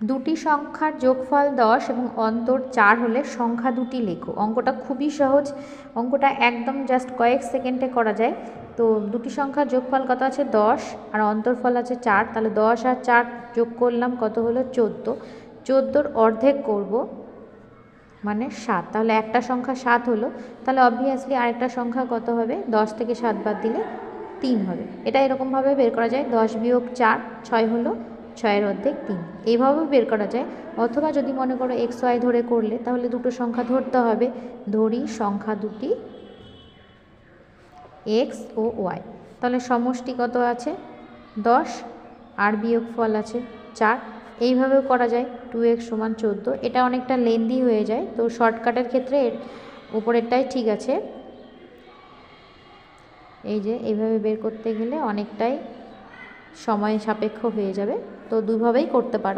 দুটি সংখ্যার যোগফল দশ এবং অন্তর চার হলে সংখ্যা দুটি লেখো। অঙ্কটা খুবই সহজ। অঙ্কটা একদম জাস্ট কয়েক সেকেন্ডে করা যায়। তো দুটি সংখ্যার যোগফল কত আছে? দশ। আর অন্তরফল আছে চার। তাহলে দশ আর চার যোগ করলাম কত হলো? চোদ্দ। চোদ্দোর অর্ধেক করব মানে সাত। তাহলে একটা সংখ্যা সাত হলো। তাহলে অবভিয়াসলি আরেকটা সংখ্যা কত হবে? দশ থেকে সাত বাদ দিলে তিন হবে। এটা এরকমভাবে বের করা যায়। দশ বিয়োগ চার ছয় হলো ছয়ের অর্ধেক তিন। এইভাবেও বের করা যায়। অথবা যদি মনে করো এক্স ওয়াই ধরে করলে, তাহলে দুটো সংখ্যা ধরতে হবে। ধরি সংখ্যা দুটি এক্স ও ওয়াই তাহলে সমষ্টি কত আছে? দশ। আর বিয়োগ ফল আছে চার। এইভাবেও করা যায়। টু এক্স সমান চোদ্দ। এটা অনেকটা লেন্দি হয়ে যায়। তো শর্টকাটের ক্ষেত্রে এর উপরেরটাই ঠিক আছে। এই যে, এইভাবে বের করতে গেলে অনেকটাই সময় সাপেক্ষ হয়ে যাবে। তো দুভাবেই করতে পারো।